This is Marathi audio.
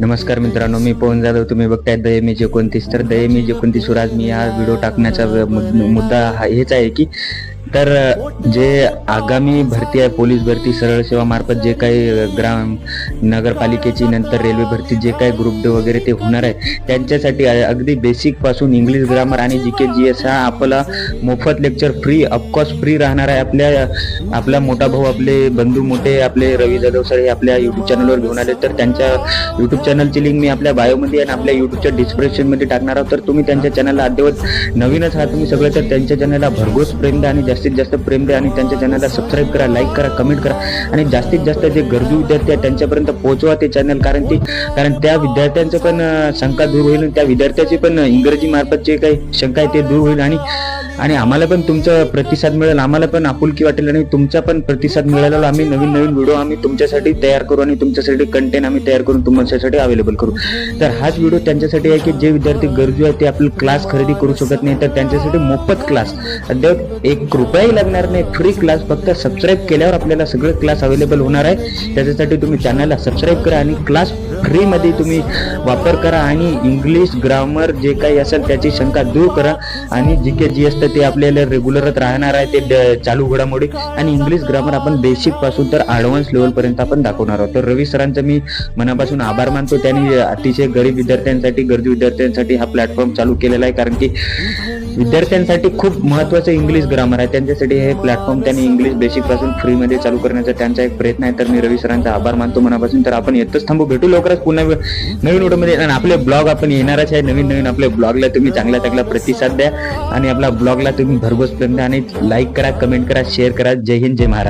नमस्कार मित्रांनो मी पवन जाधव. तुम्ही बघताय दयमी जे एकोणतीस तर दयमी जे एकोणतीस आज मी हा व्हिडिओ टाकण्याचा मुद्दा हा हेच आहे की तर जे आगामी भरती आहे पोलीस भरती सरळ सेवा मार्फत जे काही ग्राम नगरपालिकेची नंतर रेल्वे भरती जे काही ग्रुप डे वगैरे ते होणार आहे त्यांच्यासाठी अगदी बेसिकपासून इंग्लिश ग्रामर आणि जी के जी एस हा आपला मोफत लेक्चर फ्री ऑफकोर्स फ्री राहणार आहे. आपल्या आपला मोठा भाऊ आपले बंधू मोठे आपले रवी जाधव सर हे आपल्या युट्यूब चॅनलवर घेऊन आले. तर त्यांच्या युट्यूब चॅनलची लिंक मी आपल्या बायोमध्ये आणि आपल्या युट्यूबच्या डिस्क्रिप्शनमध्ये टाकणार आहोत. तर तुम्ही त्यांच्या चॅनलला अद्यवत नवीनच आहात तुम्ही सगळं तर त्यांच्या चॅनलला भरघोस प्रेम द्या आणि जास्तीत जास्त प्रेम द्या आणि त्यांच्या चॅनलला सबस्क्राईब करा लाईक करा कमेंट करा. आणि जास्तीत जास्त जे गरजू विद्यार्थी आहेत त्यांच्यापर्यंत पोहोचवा ते चॅनल कारण ती कारण त्या विद्यार्थ्यांचं पण शंका दूर होईल आणि त्या विद्यार्थ्याची पण इंग्रजी मार्फत जे काही शंका आहे ते दूर होईल. आणि आणि आम्हाला पण तुमचा प्रतिसाद मिळेल आम्हाला पण आपुलकी वाटेल आणि तुमचा पण प्रतिसाद मिळाल्यावर आम्ही नवीन नवीन व्हिडिओ आम्ही तुमच्यासाठी तयार करू आणि तुमच्यासाठी कंटेंट आम्ही तयार करून तुमच्यासाठी अवेलेबल करू. तर हाच व्हिडिओ त्यांच्यासाठी आहे की जे विद्यार्थी गरजू आहे ते आपले क्लास खरेदी करू शकत नाही तर त्यांच्यासाठी मोफत क्लास अद्याप एक रुपयाही लागणार नाही फ्री क्लास फक्त सबस्क्राईब केल्यावर आपल्याला सगळे क्लास अवेलेबल होणार आहे. त्याच्यासाठी तुम्ही चॅनलला सबस्क्राईब करा आणि क्लास फ्रीमध्ये तुम्ही वापर करा आणि इंग्लिश ग्रामर जे काही असेल त्याची शंका दूर करा आणि जी के जी एस तर ते आपल्याला रेग्युलरच राहणार आहे ते चालू घडामोडी. आणि इंग्लिश ग्रामर आपण बेसिकपासून तर ॲडव्हान्स लेवल पर्यंत आपण दाखवणार आहोत. तर रवी सरांचं मी मनापासून आभार मानतो. त्यांनी अतिशय गरीब विद्यार्थ्यांसाठी गरजू विद्यार्थ्यांसाठी हा प्लॅटफॉर्म चालू केलेला आहे. कारण की विद्यार्थ्यांसाठी खूप महत्वाचं इंग्लिश ग्रामर आहे. त्यांच्यासाठी हे प्लॅटफॉर्म त्यांनी इंग्लिश बेसिकपासून फ्री मध्ये चालू करण्याचा त्यांचा एक प्रयत्न आहे. तर मी रवी सरांचा आभार मानतो मनापासून. तर आपण येतच थांबू. भेटू लवकरच पुन्हा नवीन व्हिडिओमध्ये. आणि आपले ब्लॉग आपण येणारच आहे. नवीन नवीन आपल्या ब्लॉगला तुम्ही चांगला चांगला प्रतिसाद द्या. आणि आपल्या ब्लॉगला तुम्ही भरघोस प्रेम द्या. आणि लाईक करा कमेंट करा शेअर करा. जय हिंद जय महाराष्ट्र.